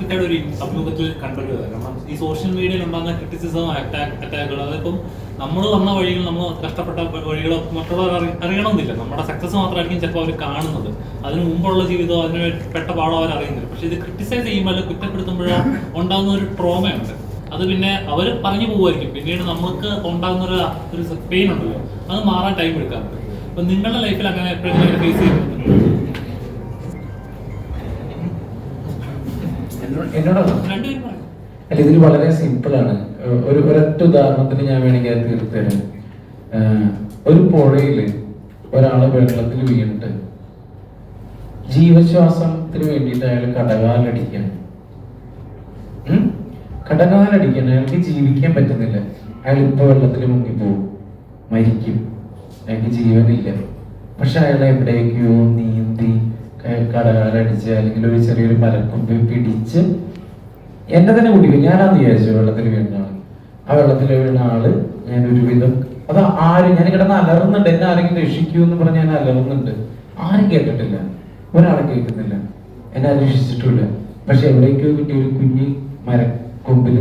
ആയിട്ട് ഒരു സമൂഹത്തിൽ കണ്ടുവരുന്നത് കാരണം ഈ സോഷ്യൽ മീഡിയയിൽ ഉണ്ടാകുന്ന ക്രിറ്റിസിസം അറ്റാക്ക് അറ്റാക്കുകൾ അതിപ്പം നമ്മൾ വന്ന വഴികൾ നമ്മൾ കഷ്ടപ്പെട്ട വഴികൾ മറ്റുള്ളവർ അറി- അറിയണമെന്നില്ല. നമ്മുടെ സക്സസ് മാത്രമായിരിക്കും ചിലപ്പോൾ അവർ കാണുന്നത്. അതിന് മുമ്പുള്ള ജീവിതമോ അതിന് പെട്ട പാടോ അവർ അറിയുന്നില്ല. പക്ഷെ ഇത് ക്രിറ്റിസൈസ് ചെയ്യുമ്പോൾ അല്ലെങ്കിൽ കുറ്റപ്പെടുത്തുമ്പോഴോ ഉണ്ടാകുന്ന ഒരു ട്രോമയുണ്ട് അത് പിന്നെ അവർ പറഞ്ഞു പോകുമായിരിക്കും. പിന്നീട് നമുക്ക് ഉണ്ടാകുന്ന ഒരു ഒരു പെയിൻ ഉണ്ടല്ലോ. അത് മാറാൻ ടൈം എടുക്കാറുണ്ട്. അപ്പൊ നിങ്ങളുടെ ലൈഫിൽ അങ്ങനെ എപ്പോഴെങ്കിലും ഫേസ് ചെയ്യുന്നുണ്ട് എന്നോട് അല്ല ഇതിൽ വളരെ സിമ്പിളാണ്. ഒരു ഒരൊറ്റ ഉദാഹരണത്തിന് ഞാൻ വേണമെങ്കിൽ അത് തീർത്തരാം ഒരു പുഴയിൽ ഒരാൾ വെള്ളത്തിൽ വീണിട്ട് ജീവശ്വാസത്തിന് വേണ്ടിയിട്ട് അയാൾ കടകാലടിക്കാൻ. ഉം? കടകാലടിക്കാൻ. അയാൾക്ക് ജീവിക്കാൻ പറ്റുന്നില്ല. അയാൾ ഇപ്പൊ വെള്ളത്തിൽ മുങ്ങിപ്പോവും. മരിക്കും. അയാൾക്ക് ജീവനില്ല. പക്ഷെ അയാൾ എവിടേക്കോ നീന്തി ക- കടകാലടിച്ച് അല്ലെങ്കിൽ ഒരു ചെറിയൊരു മരക്കൊമ്പ് പിടിച്ച് എന്നെ തന്നെ കുടിക്കും ഞാനാന്ന് വിചാരിച്ചു വെള്ളത്തിൽ വീണ ആൾ. ആ വെള്ളത്തിൽ വീണ ആൾ ഞാൻ ഒരുവിധം അത് ആരും ഞാൻ കിടന്ന് അലറുന്നുണ്ട്. എന്നെ ആരെങ്കിലും രക്ഷിക്കൂ എന്ന് പറഞ്ഞ് ഞാൻ അലറുന്നുണ്ട്. ആരും കേട്ടിട്ടില്ല. ഒരാളെ കേൾക്കുന്നില്ല. എന്നെ അന്വേഷിച്ചിട്ടില്ല പക്ഷെ എവിടേക്കോ കിട്ടിയ ഒരു കുഞ്ഞി മരക്കൊമ്പിൽ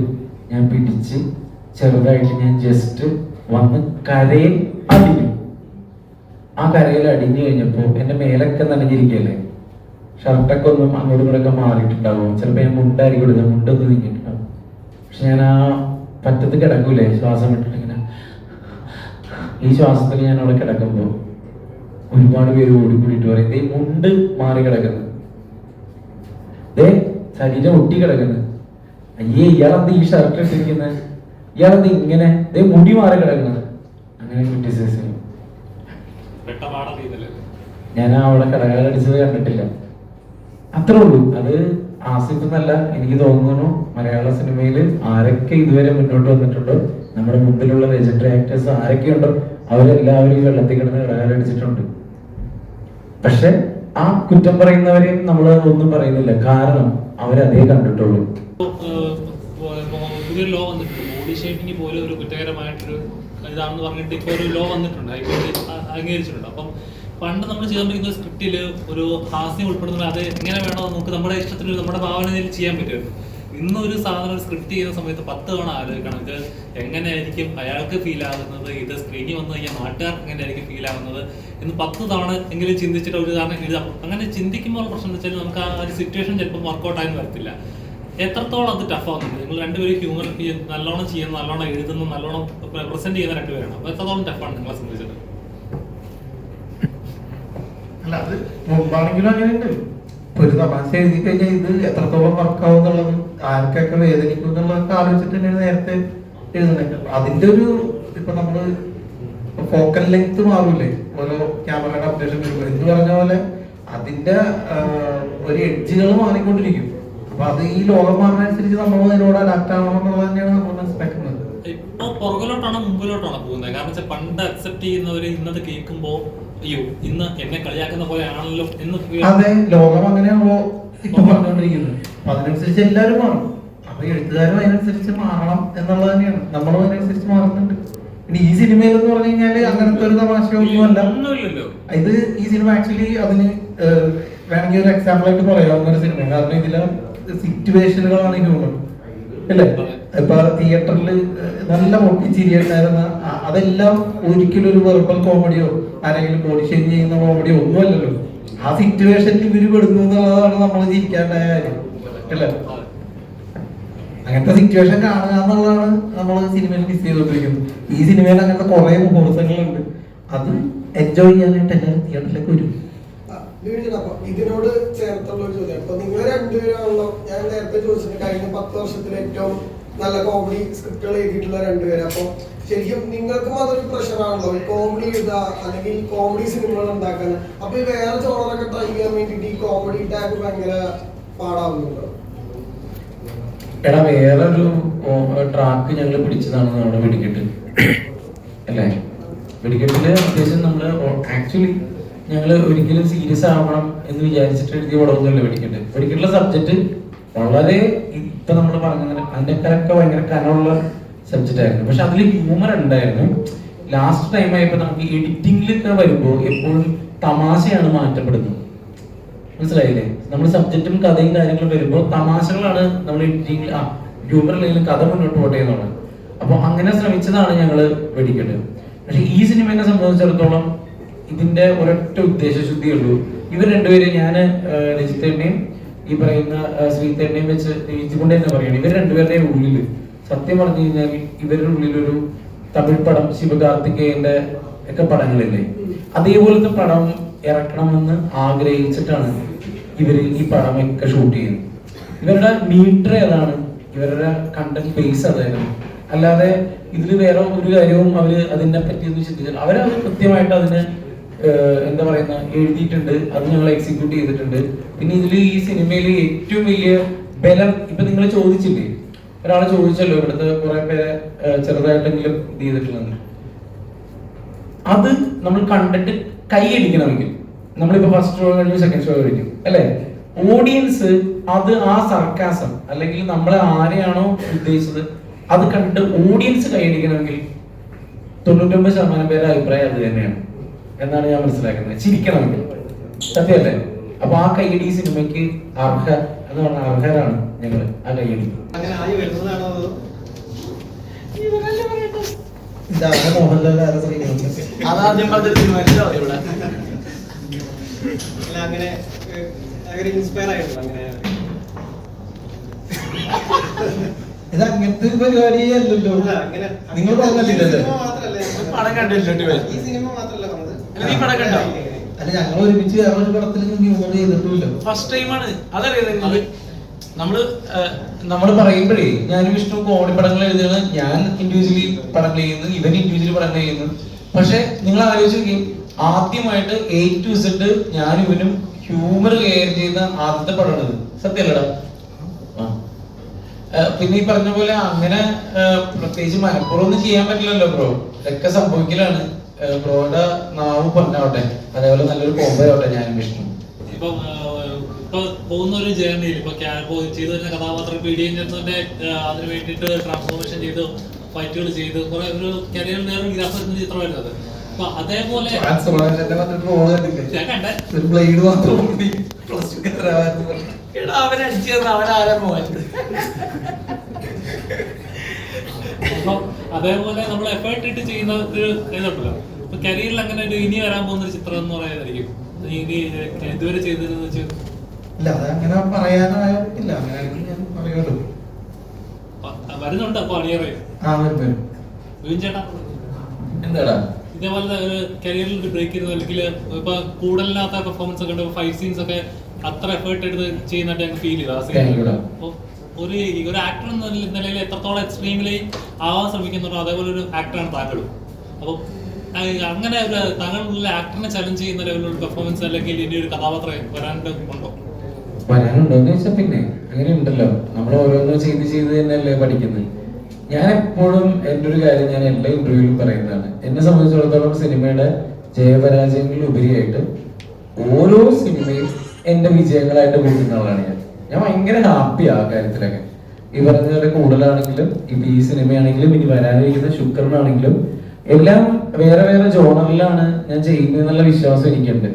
ഞാൻ പിടിച്ച് ചെറുതായിട്ട് ഞാൻ ജസ്റ്റ് വന്ന് കരയിൽ അടിഞ്ഞു ആ കരയിൽ അടിഞ്ഞു കഴിഞ്ഞപ്പോ എന്റെ മേലൊക്കെ നനഞ്ഞിരിക്കല്ലേ ഷർട്ടൊക്കെ ഒന്നും അങ്ങോട്ടും ഇങ്ങോട്ടൊക്കെ മാറിയിട്ടുണ്ടാവും. ചിലപ്പോ ഞാൻ മുണ്ടായിരിക്കും ഇടുന്നത് നീങ്ങിയിട്ടുണ്ടാവും. പക്ഷെ ഞാൻ ആ പറ്റത്ത് കിടക്കൂലേ ശ്വാസം വിട്ടിട്ടിങ്ങനെ ഈ ശ്വാസത്തിൽ ഞാൻ അവിടെ കിടക്കുമ്പോ ഒരുപാട് പേര് ഓടിക്കൂടിയിട്ട് പറയും ഈ മുണ്ട് മാറി കിടക്കുന്നത് ദേ ശരീരം ഒട്ടി കിടക്കുന്നത് അയ്യേ ഇയാളെന്ത് ഈ ഷർട്ട് ഇട്ടിരിക്കുന്നത് ഇയാളെന്ത് ഇങ്ങനെ? ദേ മുടി മാറി കിടക്കുന്നത് അങ്ങനെ ക്രിറ്റിസൈസ് ചെയ്യും. ഞാൻ അവിടെ കടകാലടിച്ചത് കണ്ടിട്ടില്ല. അത്രേ ഉള്ളൂ. അത് ആസിഫ് എന്നല്ല എനിക്ക് തോന്നുന്നു മലയാള സിനിമയിൽ ആരൊക്കെ ഇതുവരെ മുന്നോട്ട് വന്നിട്ടുണ്ടോ നമ്മുടെ മുമ്പിലുള്ള ലെജൻഡറി ആക്ടേഴ്സ് ആരൊക്കെയുണ്ടോ അവരെല്ലാവരെയും അവരെല്ലാവരും ഈ വെള്ളത്തിൽ കിടന്ന് കടകാലടിച്ചിട്ടുണ്ട് പക്ഷെ ആ കുറ്റം പറയുന്നവരെയും നമ്മൾ ഒന്നും പറയുന്നില്ല. കാരണം അവരതേ കണ്ടിട്ടുള്ളൂ. പുതിയൊരു ലോ വന്നിട്ടുണ്ട്. ബോഡി ഷേപ്പിംഗ് പോലും ഒരു കുറ്റകരമായിട്ടൊരു ഇതാണെന്ന് പറഞ്ഞിട്ട് ഇപ്പോൾ ഒരു ലോ വന്നിട്ടുണ്ട്. ഹൈക്കോടതി അംഗീകരിച്ചിട്ടുണ്ട്. അപ്പം പണ്ട് നമ്മൾ ചെയ്തുകൊണ്ടിരിക്കുന്ന സ്ക്രിപ്റ്റിൽ ഒരു ഹാസ്യം ഉൾപ്പെടുന്നത് അത് എങ്ങനെ വേണോ നമുക്ക് നമ്മുടെ ഇഷ്ടത്തിന് നമ്മുടെ ഭാവനയിൽ ചെയ്യാൻ പറ്റുമായിരുന്നു. ഇന്ന് ഒരു സാധനം ഒരു സ്ക്രിപ്റ്റ് ചെയ്യുന്ന സമയത്ത് പത്ത് തവണ ആലോചിക്കണം. ഇത് എങ്ങനെയായിരിക്കും അയാൾക്ക് ഫീൽ ആകുന്നത്? ഇത് സ്ക്രീനിൽ വന്നു കഴിഞ്ഞാൽ നാട്ടുകാർക്ക് എങ്ങനെയായിരിക്കും ഫീൽ ആകുന്നത്? എന്ന് പത്ത് തവണ എങ്കിലും ചിന്തിച്ചിട്ട് ഒരു കാരണം എഴുതാം. അങ്ങനെ ചിന്തിക്കുമ്പോൾ പ്രശ്നം എന്ന് വെച്ചാൽ നമുക്ക് ആ ഒരു സിറ്റുവേഷൻ ചിലപ്പോൾ വർക്കൗട്ട് ആയെന്ന് വരത്തില്ല. എത്രത്തോളം അത് ടഫ് ആവുന്നുണ്ട്? നിങ്ങൾ രണ്ടുപേരും ഹ്യൂമർ നല്ലോണം ചെയ്യുന്ന നല്ലോണം എഴുതുന്ന നല്ലോണം പ്രസന്റ് ചെയ്യുന്ന രണ്ടുപേരാണ് അപ്പൊ എത്രത്തോളം ടഫാണ് നിങ്ങളെ സംബന്ധിച്ചത്? അല്ല അത് മുമ്പാണെങ്കിലും അങ്ങനെയുണ്ട്. ഒരു തമാശ എഴുതി കഴിഞ്ഞാൽ ഇത് എത്രത്തോളം വർക്കാവും എന്നുള്ളത് ആർക്കൊക്കെ വേദനിക്കും എന്നുള്ളതൊക്കെ ആലോചിച്ചിട്ട് തന്നെയാണ് നേരത്തെ എഴുതുന്നത്. അതിന്റെ ഒരു ഇപ്പൊ നമ്മൾ ഫോക്കൽ ലെങ്ത് മാറൂലേ ഓരോ ക്യാമറയുടെ അപ്ഡേഷൻ എന്ന് പറഞ്ഞ പോലെ അതിന്റെ ഒരു എഡ്ജുകൾ മാറിക്കൊണ്ടിരിക്കും. അപ്പൊ അത് ഈ ലോകം മാറുന്നതനുസരിച്ച് നമ്മൾ അതിനോട് അഡാപ്റ്റ് ആവണം എന്നുള്ളത് തന്നെയാണ് നമ്മൾ മനസ്സിലാക്കുന്നത്. ഇപ്പൊ പുറകിലോട്ടാണോ മുമ്പിലോട്ടാണോ പോകുന്നത്? കാരണം വെച്ചാൽ പണ്ട് അക്സെപ്റ്റ് ചെയ്യുന്നവര് ഇന്നത് കേൾക്കുമ്പോ അയ്യോ ഇന്ന് എന്നെ കളിയാക്കുന്ന പോലെ ആണല്ലോ എന്ന് അതെ ലോകം അങ്ങനെയാണല്ലോ ഇപ്പൊ പറഞ്ഞുകൊണ്ടിരിക്കുന്നത് അപ്പൊ അതിനനുസരിച്ച് എല്ലാവരും മാറും. അപ്പൊ എഴുത്തുകാരും അതിനനുസരിച്ച് മാറണം എന്നുള്ളത് തന്നെയാണ്. നമ്മളും അതിനനുസരിച്ച് മാറുന്നുണ്ട്. ഇനി ഈ സിനിമയിൽ എന്ന് പറഞ്ഞു കഴിഞ്ഞാൽ അങ്ങനത്തെ ഒരു തമാശയൊന്നുമല്ല. ഇത് ഈ സിനിമ ആക്ച്വലി അതിന് വേണമെങ്കിൽ ഒരു എക്സാമ്പിൾ ആയിട്ട് പറയാവുന്ന ഒരു സിനിമ കാരണം ഇതിലെ സിറ്റുവേഷനുകളാണ് ഉള്ളത് അല്ലേ? ഇപ്പൊ തിയേറ്ററിൽ നല്ല പൊട്ടിച്ചിരിയുണ്ടായിരുന്ന അ- അതെല്ലാം ഒരിക്കലും ഒരു വെർബൽ കോമഡിയോ അല്ലെങ്കിൽ ബോഡി ഷെയിൻ ചെയ്യുന്ന കോമഡിയോ ഒന്നുമല്ലല്ലോ ആ സിറ്റുവേഷനിൽ ഇവർ പെടുന്നു എന്നുള്ളതാണ് നമ്മൾ ചിരിക്കാണ്ടായ കാര്യം. അല്ലേ? അങ്ങനത്തെ സിറ്റുവേഷൻ കാണുക എന്നുള്ളതാണ് നമ്മൾ സിനിമയിൽ മിസ് ചെയ്തുകൊണ്ടിരിക്കുന്നത്. ഈ സിനിമയിൽ അങ്ങനത്തെ കുറെ മുഹൂർത്തങ്ങളുണ്ട്. അത് എൻജോയ് ചെയ്യാനായിട്ട് എല്ലാവരും തിയേറ്ററിലേക്ക് വരും. ആ, വീടിന് അപ്പൊ ഇതിനോട് ചേർത്തുള്ള ഒരു ചോദ്യം. അപ്പൊ നിങ്ങൾ രണ്ടുപേരാണല്ലോ ഞാൻ നേരത്തെ ചോദിച്ചിട്ട് കഴിഞ്ഞ പത്ത് വർഷത്തിൽ ഏറ്റവും നല്ല കോമഡി സ്ക്രിപ്റ്റുകൾ എഴുതിയിട്ടുള്ള രണ്ടുപേരും. അപ്പൊ ശരിക്കും നിങ്ങൾക്കും അതൊരു പ്രഷറാണല്ലോ കോമഡി എഴുതുക അല്ലെങ്കിൽ കോമഡി സിനിമകൾ ഉണ്ടാക്കാൻ. അപ്പൊ ഈ വേറെ ചോറൊക്കെ ട്രൈ ചെയ്യാൻ വേണ്ടിട്ട് ഈ കോമഡി ടാഗ് ഭയങ്കര പാടാവുന്നുണ്ടോ? എടാ വേറൊരു ട്രാക്ക് ഞങ്ങൾ പിടിച്ചതാണ് നമ്മുടെ വെടിക്കെട്ട്. അല്ലേ? വെടിക്കെട്ടിൽ അത്യാവശ്യം നമ്മൾ ആക്ച്വലി ഞങ്ങൾ ഒരിക്കലും സീരിയസ് ആവണം എന്ന് വിചാരിച്ചിട്ട് എഴുതിയ പടമൊന്നുമല്ല പഠിക്കേണ്ടത്. പഠിക്കേണ്ട സബ്ജക്ട് വളരെ ഇപ്പൊ നമ്മൾ പറഞ്ഞ അതിനൊക്കെ ഭയങ്കര കനമുള്ള സബ്ജക്റ്റ് ആയിരുന്നു. പക്ഷെ അതിൽ ഹ്യൂമർ ഉണ്ടായിരുന്നു. ലാസ്റ്റ് ടൈം ആയപ്പോ നമുക്ക് എഡിറ്റിംഗിലൊക്കെ വരുമ്പോൾ എപ്പോഴും തമാശയാണ് മാറ്റപ്പെടുന്നത്. മനസ്സിലായില്ലേ? നമ്മൾ സബ്ജക്റ്റും കഥയും കാര്യങ്ങളും വരുമ്പോൾ തമാശകളാണ് നമ്മൾ എഡിറ്റിംഗ് ആ ഹ്യൂമർ അല്ലെങ്കിൽ കഥ മുന്നോട്ട് പോട്ടെ എന്നുള്ളത് അപ്പോൾ അങ്ങനെ ശ്രമിച്ചതാണ് ഞങ്ങൾ വെടിക്കേണ്ടത് പക്ഷെ ഈ സിനിമയെ സംബന്ധിച്ചിടത്തോളം ഇതിന്റെ ഒരൊറ്റ ഉദ്ദേശശുദ്ധിയേ ഉള്ളൂ ഇവർ രണ്ടുപേരും ഞാൻ രജിത്തേണ്ണയും ഈ പറയുന്ന ശ്രീത്തേണ്ണയും വെച്ച് രജിച്ചുകൊണ്ട് തന്നെ പറയണം. ഇവർ രണ്ടുപേരുടെയും ഉള്ളിൽ സത്യം പറഞ്ഞു കഴിഞ്ഞാൽ ഇവരുടെ ഉള്ളിലൊരു തമിഴ് പടം ശിവകാർത്തികേയന്റെ ഒക്കെ പടങ്ങളില്ലേ? അതേപോലത്തെ പടം ഇറക്കണമെന്ന് ആഗ്രഹിച്ചിട്ടാണ് ഇവർ ഈ പടമൊക്കെ ഷൂട്ട് ചെയ്യുന്നത്. ഇവരുടെ മീറ്റർ ഏതാണ്? ഇവരുടെ കണ്ടന്റ് ബേസ് അതായിരുന്നു. അല്ലാതെ ഇതിൽ വേറെ ഒരു കാര്യവും അവർ അതിനെ പറ്റി ഒന്നും ചിന്തിച്ചില്ല. അവരത് കൃത്യമായിട്ട് അതിന് എന്താ പറയുന്ന എഴുതിയിട്ടുണ്ട്. അത് ഞങ്ങൾ എക്സിക്യൂട്ട് ചെയ്തിട്ടുണ്ട്. പിന്നെ ഇതിൽ ഈ സിനിമയിൽ ഏറ്റവും വലിയ ബലം ഇപ്പൊ നിങ്ങൾ ചോദിച്ചില്ലേ? ഒരാൾ ചോദിച്ചല്ലോ ഇവിടുത്തെ കുറെ പേരെ ചെറുതായിട്ടെങ്കിലും ഇത് ചെയ്തിട്ടുള്ളത്. അത് നമ്മൾ കണ്ടിട്ട് കൈയടിക്കണമെങ്കിൽ നമ്മളിപ്പോ ഫസ്റ്റ് ഷോ കഴിഞ്ഞു സെക്കൻഡ് ഷോ കഴിഞ്ഞു അല്ലെ? ഓഡിയൻസ് അത് ആ സർക്കാസം അല്ലെങ്കിൽ നമ്മൾ ആരെയാണോ ഉദ്ദേശിച്ചത് അത് കണ്ടിട്ട് ഓഡിയൻസ് കൈയടിക്കണമെങ്കിൽ തൊണ്ണൂറ്റൊമ്പത് ശതമാനം പേരുടെ അഭിപ്രായം അത് തന്നെയാണ്. എന്നാണ് ഞാൻ മനസ്സിലാക്കുന്നത്. ചിരിക്കണമെങ്കിൽ സത്യമല്ലേ? അപ്പൊ ആ കൈയടി സിനിമയ്ക്ക് അർഹ എന്ന് പറഞ്ഞ അർഹരാണ് ഞങ്ങൾ ആ കൈയടി അങ്ങനെ അങ്ങനെ ഇൻസ്പയർ ആയിട്ടുള്ള അങ്ങനെ. ഇത് അങ്ങനത്തെ ഒരു പരിപാടിയല്ലല്ലോ അങ്ങനെ നിങ്ങൾ പറഞ്ഞില്ലല്ലോ ഈ സിനിമ മാത്രല്ല പടം ഈ സിനിമ അല്ല ഞങ്ങൾ ഒരുമിച്ച് വേറെ ഒരു പടത്തിൽ ഹ്യൂമർ ചെയ്തിട്ടില്ല ഫസ്റ്റ് ടൈമാണ് അതറിയാതെ നമ്മൾ നമ്മൾ പറയുമ്പോഴേ ഞാൻ വിഷ്ണു കോമഡി പടങ്ങൾ എഴുതുകയാണ് ഞാൻ ഇൻഡിവിജ്വലി പടങ്ങൾ ചെയ്യുന്നു ഇവൻ ഇൻഡിവിജ്വലി പടങ്ങൾ ചെയ്യുന്നു. പക്ഷെ നിങ്ങൾ ആലോചിച്ചു നോക്കി ആദ്യമായിട്ട് എ ടു സെഡ് ഞാൻ ഇവനും ഹ്യൂമർ കെയർ ചെയ്യുന്ന ആദ്യത്തെ പടമാണിത് സത്യമല്ലടാ. പിന്നെ ഈ പറഞ്ഞ പോലെ അങ്ങനെ പ്രത്യേകിച്ച് മനഃപൂർവം ഒന്നും ചെയ്യാൻ പറ്റില്ലല്ലോ ബ്രോ. ഇതൊക്കെ സംഭവിക്കലാണ്. ബ്രോയുടെ നാവ് പൊന്നാവട്ടെ. അതേപോലെ നല്ലൊരു കോമ്പോ ആവട്ടെ ഞാനും വിഷ്ണു ഇപ്പം ഇപ്പൊ പോകുന്ന ഒരു ജേർണിയിൽ ഇപ്പൊ ചെയ്തു വരുന്ന കഥാപാത്രം പി ഡി അതിന് വേണ്ടിയിട്ട് ട്രാൻസ്ഫോർമേഷൻ ചെയ്ത് ഫൈറ്റുകൾ ചെയ്ത് കുറെ ഒരു കരിയർ നേരം ഗ്രാഫിക് ചിത്രമായിരുന്നു അത്. അപ്പൊ അതേപോലെ അവൻ അടിച്ചത് അവൻ ആരാ മോൻ അപ്പൊ അതേപോലെ നമ്മൾ എഫേർട്ട് ഇട്ട് ചെയ്യുന്ന ഒരു ഇതുണ്ടല്ലോ. ഇപ്പൊ കരിയറിൽ അങ്ങനെ ഒരു ഇനി വരാൻ പോകുന്ന ഒരു ചിത്രം എന്ന് പറയുന്നതായിരിക്കും ഇനി ഇതുവരെ ചെയ്തതെന്ന് വെച്ച്? ഇല്ല അത് അങ്ങനെ പറയാനായിട്ടില്ല. അങ്ങനെയാണെങ്കിൽ ഞാൻ പറയുമല്ലോ വരുന്നുണ്ട് അപ്പൊ അണിയറേ ആ വരും വരും. ചേട്ടാ? എന്താടാ? ഇതേപോലെ ഒരു കരിയറിൽ ഒരു ബ്രേക്ക് ചെയ്തത്? അല്ലെങ്കിൽ ഇപ്പൊ കൂടുതലില്ലാത്ത പെർഫോമൻസ് ഒക്കെ ഉണ്ട്. ഫൈറ്റ് സീൻസ് ഒക്കെ അത്ര എഫേർട്ട് എടുത്ത് ചെയ്യുന്നതായിട്ട് ഞങ്ങൾക്ക് ഫീൽ ചെയ്തു ആ Thank ഒരു ഒരു ആക്ടർ എന്ന നിലയിൽ എത്രത്തോളം എക്സ്ട്രീമിലി ആവാൻ ശ്രമിക്കുന്നുണ്ടോ അതേപോലെ ഒരു ആക്ടറാണ് താങ്കളും അപ്പൊ ആ, അങ്ങനെ ഒരു താങ്കളുള്ള ആക്ടറിനെ ചലഞ്ച് ചെയ്യുന്ന ലെവലിലുള്ള പെർഫോമൻസ് അല്ലെങ്കിൽ ഇനി ഒരു കഥാപാത്രം വരാനുണ്ട് ഉണ്ടോ? വരാനുണ്ടോ. എന്ന് വെച്ചാൽ പിന്നെ അങ്ങനെ ഉണ്ടല്ലോ. നമ്മൾ ഓരോന്ന് ചെയ്ത് ചെയ്ത് തന്നെയല്ലേ പഠിക്കുന്നത് ഞാൻ എപ്പോഴും എന്റെ ഒരു കാര്യം ഞാൻ എല്ലാ ഇന്റർവ്യൂവിൽ പറയുന്നതാണ്. എന്നെ സംബന്ധിച്ചിടത്തോളം സിനിമയുടെ ജയപരാജയങ്ങളിൽ ഉപരിയായിട്ട് ഓരോ സിനിമയും എന്റെ വിജയങ്ങളായിട്ട് കൂട്ടുന്ന ആളാണ് ഞാൻ. ഞാൻ ഭയങ്കര ഹാപ്പിയാ ആ കാര്യത്തിലൊക്കെ. ഈ പറഞ്ഞ പോലെ കൂടുതലാണെങ്കിലും ഇപ്പൊ ഈ സിനിമയാണെങ്കിലും ഇനി വരാനിരിക്കുന്ന ശുക്രനാണെങ്കിലും എല്ലാം വേറെ വേറെ ജോണറിലാണ് ഞാൻ ചെയ്യുന്നതെന്നുള്ള വിശ്വാസം എനിക്കുണ്ട്.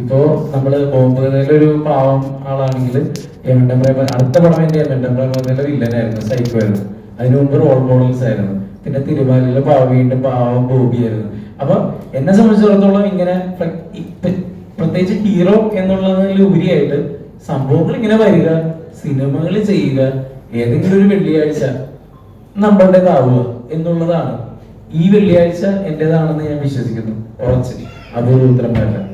ഇപ്പോ നമ്മൾ ബോംബേയിലെ ഒരു പാവം ആളാണെങ്കിൽ പ്രേമ അടുത്ത പടം എന്റെ പ്രേമത്തിലെ വില്ലനായിരുന്നു സൈക്കോ ആയിരുന്നു. അതിനു മുമ്പ് റോൾ മോഡൽസ് ആയിരുന്നു. പിന്നെ തിരുവാലിലെ പാവ വീണ്ടും പാവം ബോബിയായിരുന്നു അപ്പൊ എന്നെ സംബന്ധിച്ചിടത്തോളം ഇങ്ങനെ പ്രത്യേകിച്ച് ഹീറോ എന്നുള്ളതിൽ ഉപരിയായിട്ട് സംഭവങ്ങൾ ഇങ്ങനെ വരിക സിനിമകൾ ചെയ്യുക ഏതെങ്കിലും ഒരു വെള്ളിയാഴ്ച നമ്മളുടേതാവുക എന്നുള്ളതാണ്. ഈ വെള്ളിയാഴ്ച എന്റേതാണെന്ന് ഞാൻ വിശ്വസിക്കുന്നു. ഉറച്ച്. അതൊരു ഉത്തരം വേണ്ട.